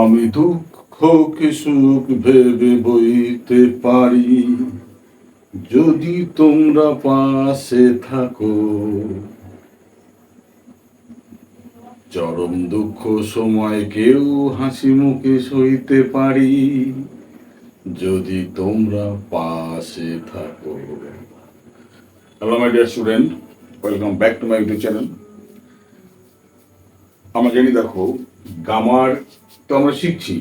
আমি দুঃখকে সুখ ভেবে বইতে পারি। যদি তোমরা পাশে থাকো। চরম দুঃখ সময় কেউ হাসি মুখে সইতে পারি। যদি তোমরা পাশে থাকো। Hello my dear student welcome back to my YouTube channel আমরা জানি দেখো, গামার তো আমরা শিখছি।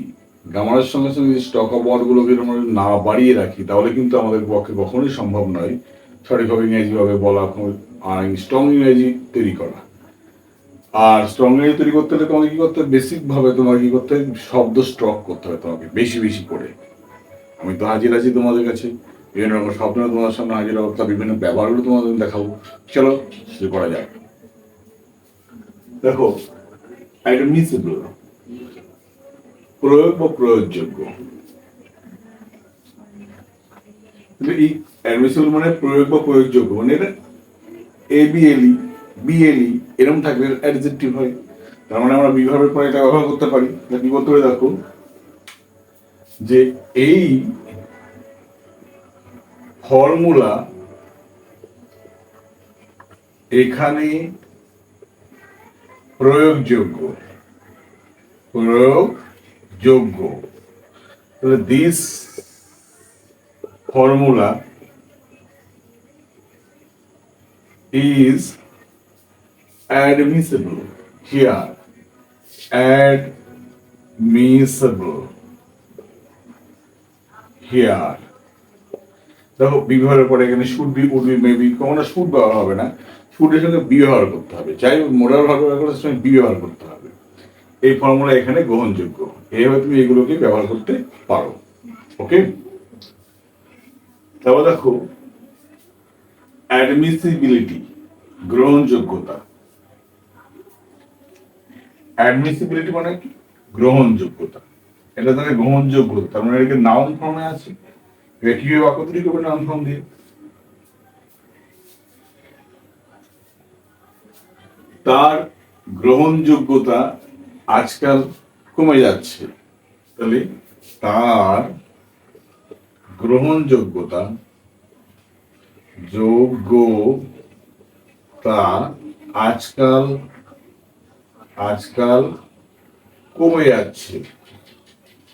গামারের সঙ্গে সঙ্গে স্টক অফ ওয়ার্ডগুলোকে আমরা না বাড়িয়ে রাখি, তাহলে কিন্তু আমাদের পক্ষে কখনোই সম্ভব নয় সঠিকভাবে ইংরেজিভাবে বলা আর স্ট্রং ইংরেজি তৈরি করা। আর স্ট্রং ইংরেজি তৈরি করতে হলে তোমাকে কি করতে হবে? বেসিকভাবে তোমাকে কি করতে হবে? শব্দ স্টক করতে হবে তোমাকে বেশি বেশি করে। আমি তো হাজির আছি তোমাদের কাছে। বিভিন্ন রকম স্বপ্ন তোমাদের সামনে হাজির অবস্থা বিভিন্ন ব্যবহারগুলো তোমাদের দেখাবো। চলো, শুরু করা যাক। দেখো অ্যাডমিসিবল প্রয়োগ বা প্রয়োগযোগ্য কিন্তু এই অ্যাডমিসিবল মানে প্রয়োগ বা প্রয়োগযোগ্য মানে এটা এ বিএলই এরকম থাকলে অ্যাডজেক্টিভ হয়। তার মানে আমরা বিভাগের পরে এটা ব্যবহার করতে পারি। কি করতে হবে দেখো? যে এই ফর্মুলা এখানে প্রয়োগযোগ্য। প্রয়োগযোগ্য তাহলে this formula is admissible here. Admissible here. দেখো, বিবাহের পরে এখানে should be would be maybe কখনো শুড ব্যবহার হবে না। শুডের সঙ্গে ব্যবহার করতে হবে। চাই মোরাল ব্যবহার ব্যবহার করতে হবে। এই ফর্মুলা এখানে গ্রহণযোগ্য। এইভাবে তুমি এগুলোকে ব্যবহার করতে পারো। ওকে? তারপর দেখো অ্যাডমিসিবিলিটি গ্রহণযোগ্যতা। অ্যাডমিসিবিলিটি মানে কি? গ্রহণযোগ্যতা। এটা তাহলে গ্রহণযোগ্যতা। তার মানে এটাকে নাউন ফর্মে আছে। এটা কীভাবে বাক্য তৈরি করবে নাউন ফর্ম দিয়ে? তার গ্রহণযোগ্যতা আজকাল কমে যাচ্ছে। তাহলে তার গ্রহণযোগ্যতা যোগ্যতা আজকাল আজকাল কমে যাচ্ছে।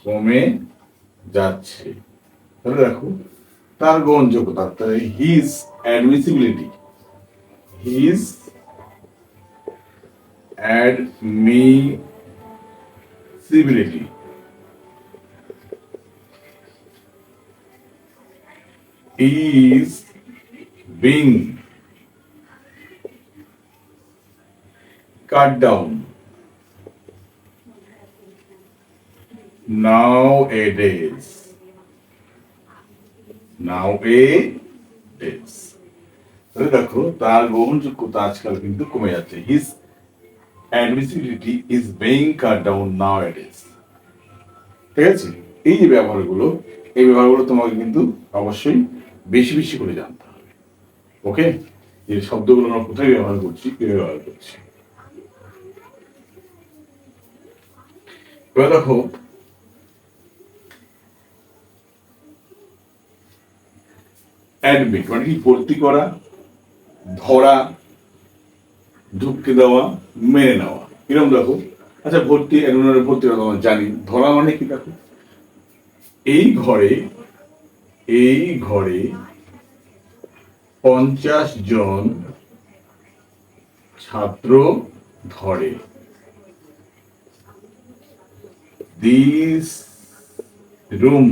কমে যাচ্ছে। তাহলে দেখো, তার গ্রহণযোগ্যতা তাহলে his admissibility his admissibility is being cut down nowadays nowadays তাহলে দেখো তার গ্রহণযোগ্যতা আজকাল কিন্তু কমে যাচ্ছে his admissibility is being cut down now এডেস ঠিক আছে? এই যে ব্যবহারগুলো, এই ব্যবহারগুলো তোমাকে কিন্তু অবশ্যই বেশি বেশি করে জানতে হবে। ওকে? এই শব্দগুলো আমরা কোথায় ব্যবহার করছি কি ব্যবহার করছি। এবার দেখো অ্যাডমিট মানে কি ভর্তি করা, ধরা ঢুকতে দেওয়া, মেনে নেওয়া। কীরকম দেখো। আচ্ছা ভর্তি অ্যাডমিনের ভর্তি করা জানি। ধরা মানে কি দেখো? এই ঘরে এই ঘরে পঞ্চাশ জন ছাত্র ধরে। This room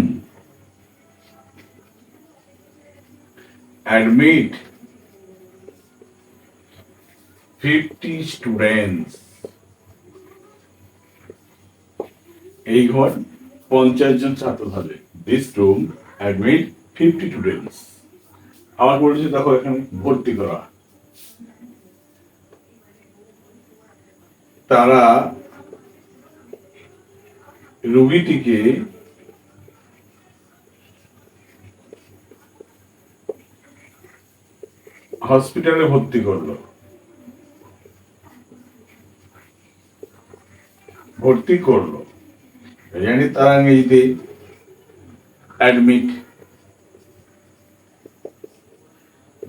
admit fifty students এই ঘর পঞ্চাশ জন ছাত্র ধরে this room admit fifty students আমার বলেছে, দেখো, এখানে ভর্তি করা। তারা রুগীটিকে হসপিটালে ভর্তি করল। ভর্তি করল। জানি তারা ইংরেজিতে অ্যাডমিট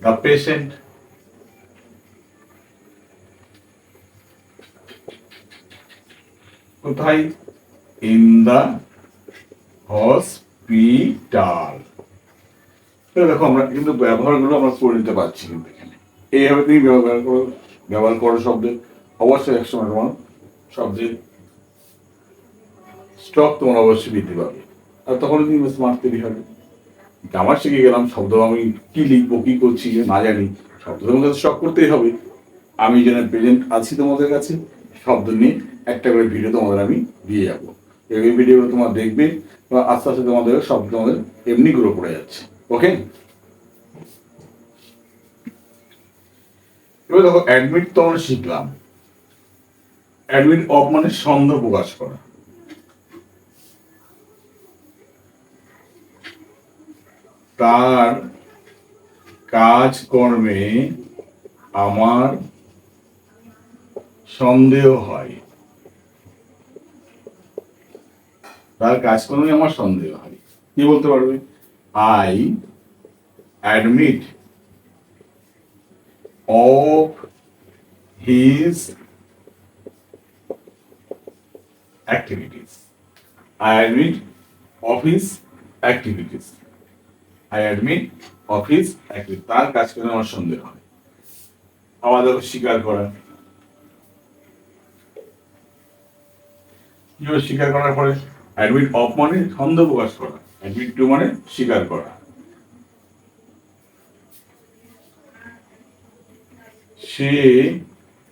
দ্য পেশেন্ট কোথায় ইন দ্য হসপিটাল দেখো আমরা কিন্তু ব্যবহারগুলো আমরা করে নিতে পারছি কিন্তু এখানে। এইভাবে তুমি ব্যবহার করো ব্যবহার করো শব্দে। অবশ্যই একসময় তোমার শব্দের স্টক তোমার অবশ্যই বৃদ্ধি পাবে। আর তখন তুমি স্মার্ট তৈরি হবে। আমার শিখে গেলাম শব্দ আমি কি লিখব, কি করছি না জানি। শব্দ তোমার কাছে স্টক করতেই হবে। আমি যেন প্রেজেন্ট আছি তোমাদের কাছে, শব্দ নিয়ে একটা করে ভিডিও তোমাদের আমি দিয়ে যাব। এই ভিডিওগুলো তোমার দেখবে, বা আস্তে আস্তে তোমাদের শব্দ তোমাদের এমনি গ্রো করে যাচ্ছে। ওকে এবার দেখো অ্যাডমিট তো আমরা শিখলাম। অ্যাডমিট অফ মানে সন্দেহ প্রকাশ করা। তার কাজকর্মে আমার সন্দেহ হয় তার কাজকর্মে আমার সন্দেহ হয় কি বলতে পারবে I admit of his activities. I admit of his activities. I admit of তার কাজ করে আমার সন্দেহ হয়। দেখো স্বীকার করা। স্বীকার করার পরে? অ্যাডমিট অফ মানে সন্দেহ প্রকাশ করা। অ্যাডমিট টু মানে স্বীকার করা। সে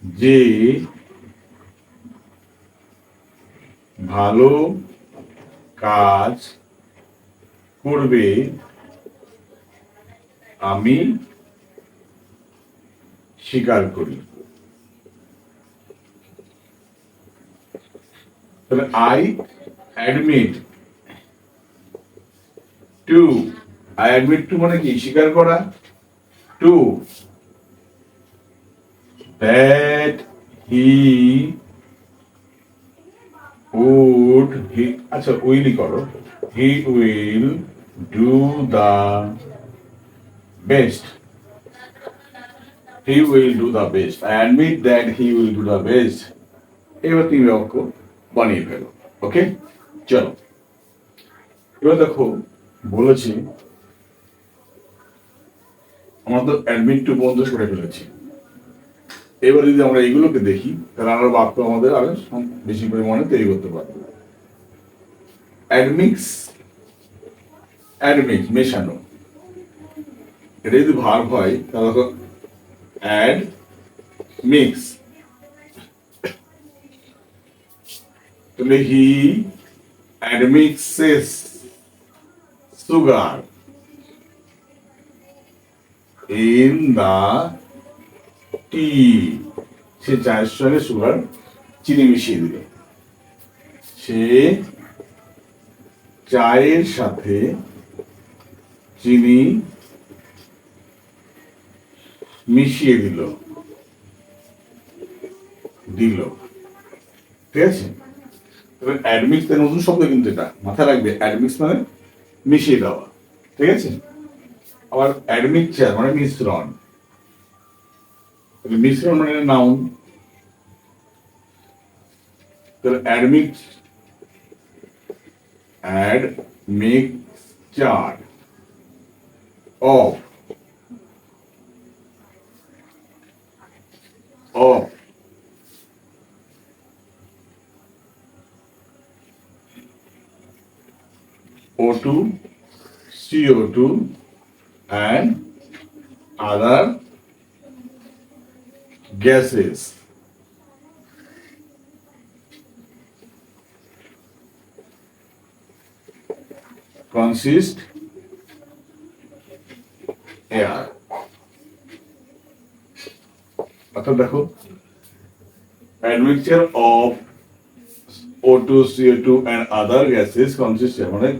যে ভালো কাজ করবে আমি স্বীকার করি। তাহলে I admit to I admit to মানে কি? স্বীকার করা? To that he would, he আচ্ছা উইলই করো। He will do the best. He will do the best. I admit that he will do the best. এবার তুমি বাক্য বানিয়ে ফেলো ওকে চলো। এবার দেখো, বলেছি, আমরা তো অ্যাডমিট টু বন্ধ করে ফেলেছি। এবার যদি আমরা এইগুলোকে দেখি, তাহলে আমরা বাক্য আমাদের আরও বেশি পরিমাণে তৈরি করতে পারব। অ্যাডমিক্স অ্যাডমিক্স মেশানো। এটা যদি ভার্ব হয়, তাহলে অ্যাড মিক্স তাহলে হি অ্যাডমিক্সেস সুগার ইন দা টি সে চায়ের সঙ্গে সুগার চিনি মিশিয়ে দিল সে চায়ের সাথে চিনি মিশিয়ে দিল। দিল। ঠিক আছে? তবে অ্যাডমিক্স নতুন শব্দ কিন্তু এটা। মাথায় রাখবে অ্যাডমিক্স মানে মিশিয়ে দেওয়া। ঠিক আছে? আবার অ্যাডমিক্সার মানে মিশ্রণ। মিশ্রণ মানে নাউন তাহলে admix admixture of of O2, CO2 and other gases. Consist air. অর্থাৎ দেখো admixture of O2, CO2 and other gases consist মানে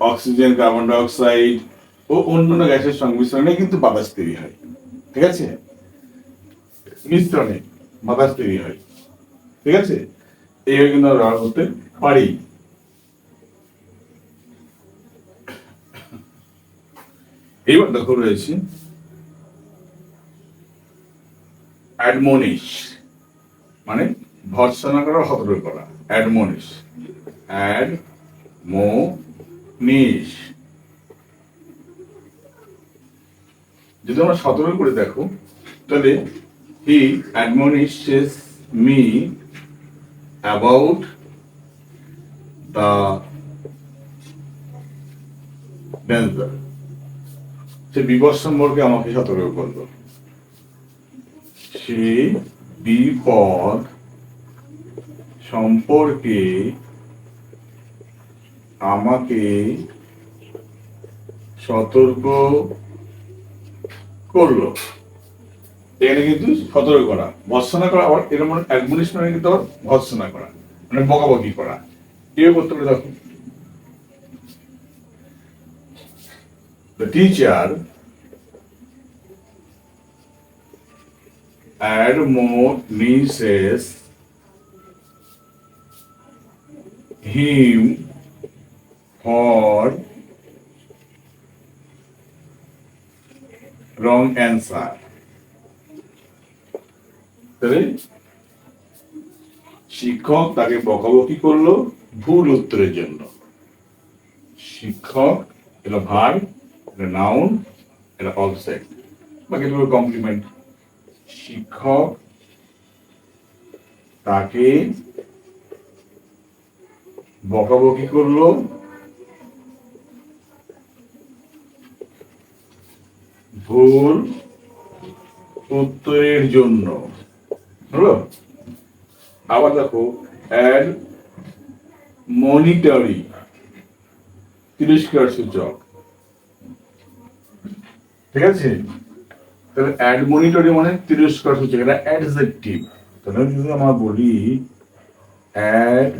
অক্সিজেন কার্বন ডাইঅক্সাইড ও অন্যান্য গ্যাসের সংমিশ্রণে কিন্তু বাতাস তৈরি হয়। ঠিক আছে? মিশ্রণে বাতাস তৈরি হয়। ঠিক আছে? এইভাবে কিন্তু আমরা ব্যবহার করতে পারি। এইবার দেখো রয়েছে অ্যাডমোনিশ মানে ভর্সনা করা সতর্ক করা অ্যাডমোনিশ। অ্যাড মো নিশ যদি আমরা সতর্ক করে দেখো, তাহলে he admonishes me about the danger সে বিপদ সম্পর্কে আমাকে সতর্ক করল। সে বিপদ সম্পর্কে আমাকে সতর্ক করল। এখানে কিন্তু সতর্ক করা, ভৎসনা করা, আবার এরকম অ্যাডমিনিশ মানে কিন্তু ভৎসনা করা মানে বকাবকি করা। কেউ করতে দেখো? The teacher admonishes him for wrong answer. শিক্ষক তাকে বকাবকি করল ভুল উত্তরের জন্য। শিক্ষক, এটা ভার এটা নাউন এটা অবজেক্ট বাকি কমপ্লিমেন্ট শিক্ষক তাকে বকাবকি করল। ভুল উত্তরের জন্য। হলো? আবার দেখো, অ্যাড মনিটরি তিরস্কার সূচক। ঠিক আছে? তাহলে অ্যাড মনিটরি মানে তিরস্কার সূচক এটা অ্যাডজেক্টিভ তাহলে যদি আমরা বলি অ্যাড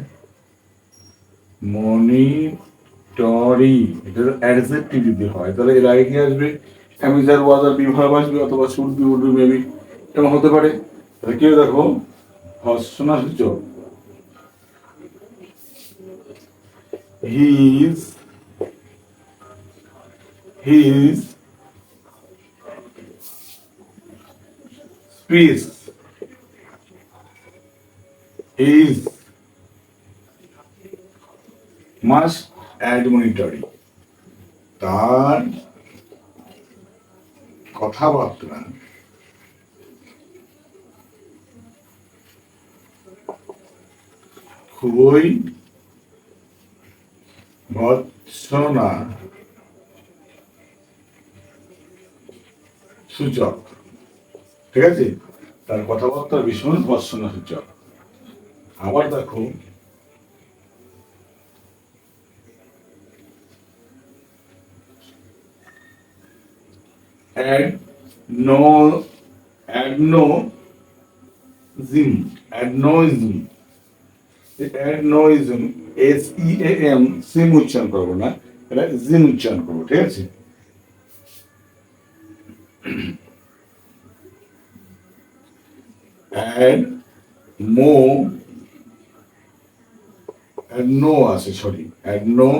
মনিটরি এটা অ্যাডজেক্টিভ যদি হয়, তাহলে এর আগে কি আসবে? অ্যামিজার ওয়াজার বিভাগ আসবে, অথবা শুড বি উড মেবি এরকম হতে পারে। তাহলে কেউ দেখো হর্ষণা সূচক his his speech is must admonitory তার কথাবার্তা খুবই ভৎসনা সূচক ঠিক আছে? তার কথাবার্তা ভীষণ ভৎসনা সূচক আবার। দেখো adnoism adnoism adnoism S E M সিম উচ্চারণ করব না, এটা জিম উচ্চারণ করব, ঠিক আছে? অ্যাড মো অ্যাড নো আছে sorry ad no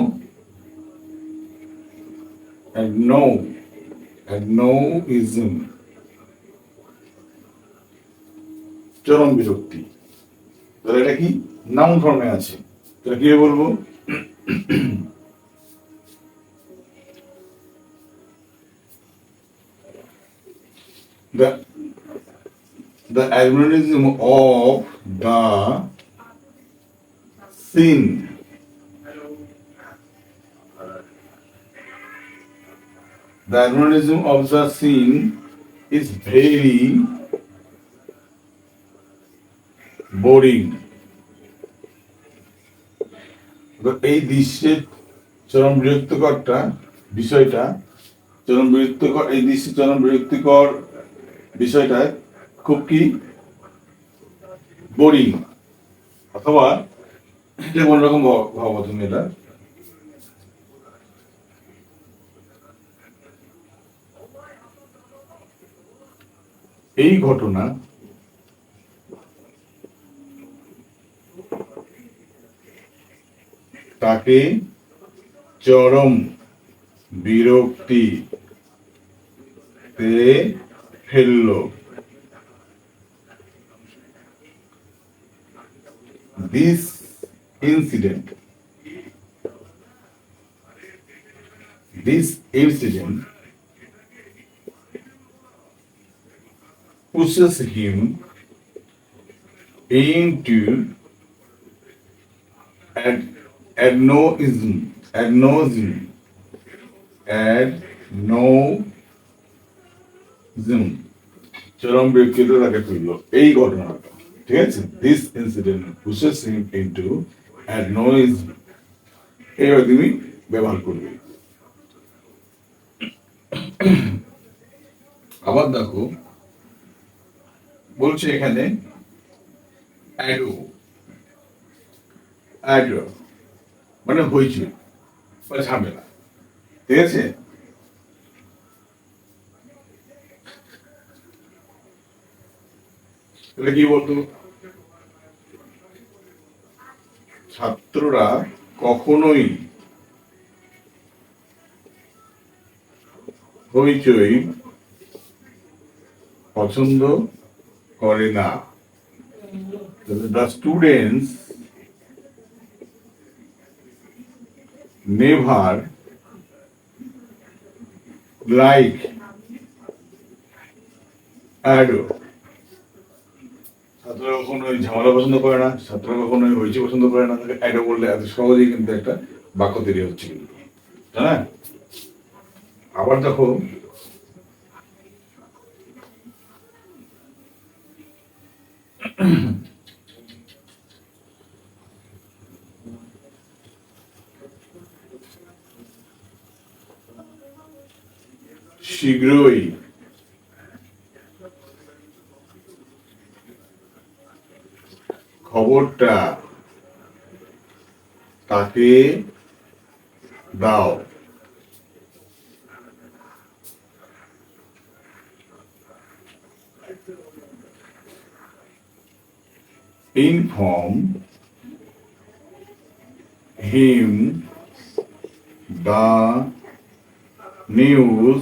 ad no adnoism চরম বিরক্তি। তাহলে এটা কি? নাউন ফর্মে আছে। তাহলে কি বলব? The the admonism of the sin the admonism of the sin is very boring এই দৃশ্যের চরম বিরক্তিকরটা বিষয়টা চরম বিরক্তিকর এই দৃশ্যের চরম বিরক্তিকর বিষয়টা খুব কি বোরিং অথবা এটা কোন রকম ভাবো তুমি এটা। এই ঘটনা তাকে চরম বিরক্তি ফেলল। This incident this incident pushes him into ad, agnoism, agnoism, agnoism, চরম ব্যক্তিতে তাকে ফেলল এই ঘটনাটা ঠিক আছে this incident pushes him into adnoism এইভাবে ব্যবহার করবে। আবার দেখো, বলছে এখানে, অ্যাডো। অ্যাডো মানে হইচই বা ঝামেলা। ঠিক আছে? এটা কি বলতো? ছাত্ররা কখনোই হইচই পছন্দ করে না। The students never like ado কখনো ঝামেলা পছন্দ করে না কখনো পছন্দ করে না অ্যাডো বললে এত সহজেই কিন্তু একটা বাক্য তৈরি হচ্ছে কিন্তু। হ্যাঁ আবার দেখো, শীঘ্রই খবরটা তাকে দাও inform him the news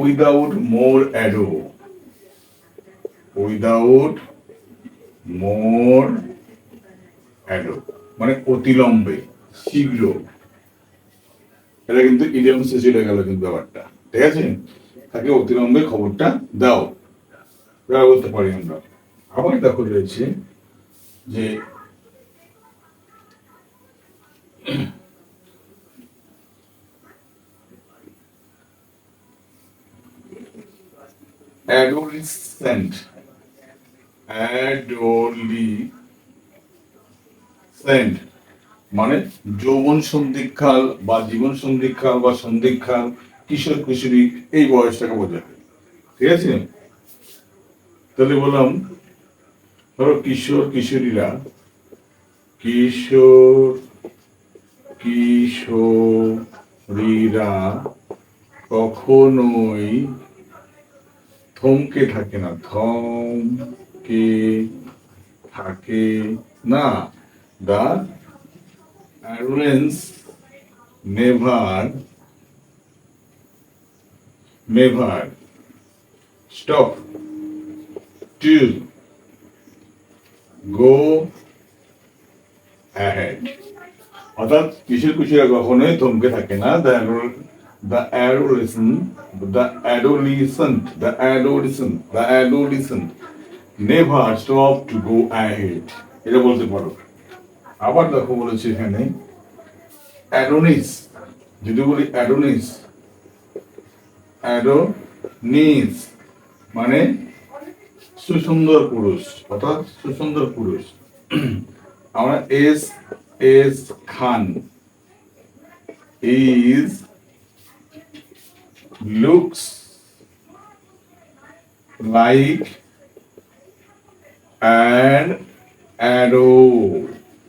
without more ado without more ado মানে অতিলম্বে, শীঘ্র। এটা কিন্তু ইডিয়াম শেষ হয়ে গেল কিন্তু ব্যাপারটা। ঠিক আছে? তাকে অতিলম্বে খবরটা দাও। ব্যবহার করতে পারি আমরা। আবার দেখো রয়েছে যে adolescent adolescent মানে যৌবন সন্ধিক্ষাল বা জীবন সন্ধিক্ষাল বা সন্ধিক্ষাল, কিশোর কিশোরী, এই বয়সটাকে বোঝায় ঠিক আছে? তাহলে বললাম, ধরো কিশোর কিশোরীরা কিশোর কিশোরীরা কখনোই থমকে থাকে না থমকে থাকে না। The adolescence never never stop to go ahead. অর্থাৎ কিশোর কিশোরা কখনোই থমকে থাকে না। The the adolescence the adolescent the adolescent the adolescent never stop to go ahead এটা বলতে পারো। আবার দেখো বলেছে এখানে অ্যাডোনিস যদি বলি অ্যাডোনিস অ্যাডোনিস মানে সুসুন্দর পুরুষ, অর্থাৎ সুসুন্দর পুরুষ। আমরা S S Khan. Is looks like an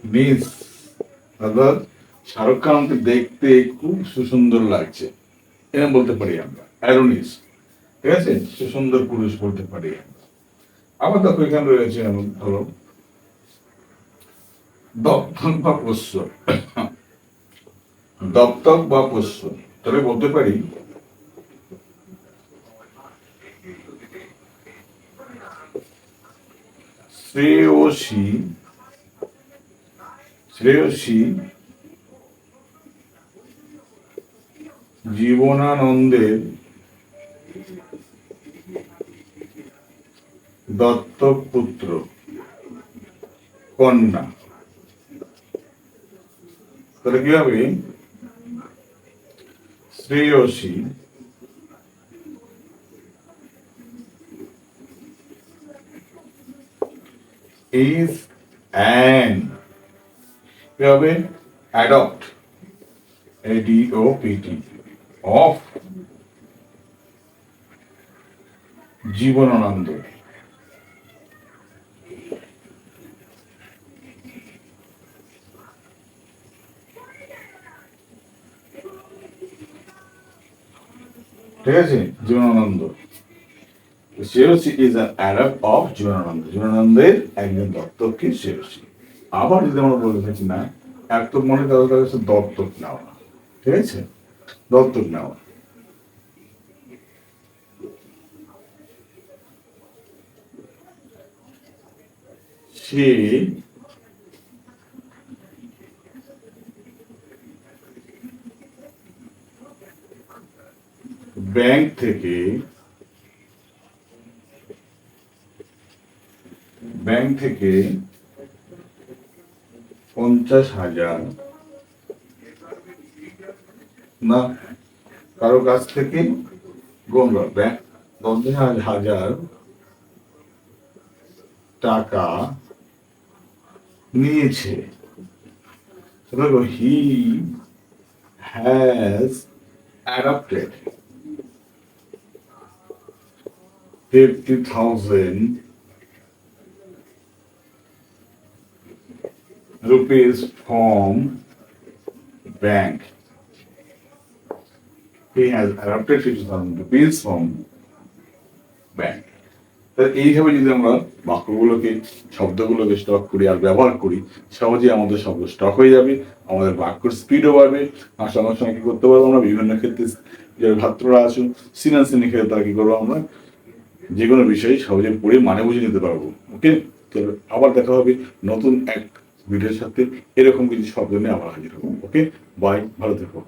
Adonis অর্থাৎ শাহরুখ খানকে দেখতে খুব সুসুন্দর লাগছে। এরকম বলতে পারি আমরা। অ্যারোনিস ঠিক আছে? সুসুন্দর পুরুষ বলতে পারি আমরা। আবার দেখো, এখানে রয়েছে এমন ধরো। দপ্তক বা পোষ্য। দপ্তক বা পোষ্য। তবে বলতে পারি শ্রেয়সী শ্রেয়সী জীবনানন্দের দত্তক পুত্র কন্যা। তাহলে কি হবে? শ্রেয়সী is an, কি হবে? Adopt A D O P T of Jibanananda. ঠিক আছে? Jibanananda. Shreyasi is an adopt of Jibanananda জীবনানন্দের একজন দত্তককে শ্রেয়সী আবার যদি আমরা বলে থাকি না একদম মনে তাহলে তার কাছে দত্তক নেওয়া। ঠিক আছে? দত্তক নেওয়া। সে ব্যাংক থেকে ব্যাংক থেকে পঞ্চাশ হাজার। না, কারও কাছ থেকে গঙ্গা ব্যাংক পঞ্চাশ হাজার টাকা নিয়েছে। দেখো he has adapted. Fifty thousand rupees from bank. He has adopted fifty thousand rupees from bank. তা এইভাবে যদি আমরা বাক্যগুলোকে, শব্দগুলোকে স্টক করি আর ব্যবহার করি, সহজেই আমাদের শব্দ স্টক হয়ে যাবে, আমাদের বাক্যর স্পিডও বাড়বে, আর সঙ্গে সঙ্গে কি করতে পারব আমরা বিভিন্ন ক্ষেত্রে যে ছাত্ররা আসুন সিনিয়র শ্রেণি ক্ষেত্রে তারা কি করব আমরা যে কোনো বিষয়ে সহজে পড়ে মানে বুঝে নিতে পারব ওকে আবার দেখা হবে নতুন এক ভিডিওর সাথে এরকম কিছু শব্দ নিয়ে আবার হাজির হব ওকে? বাই ভালো থেকো।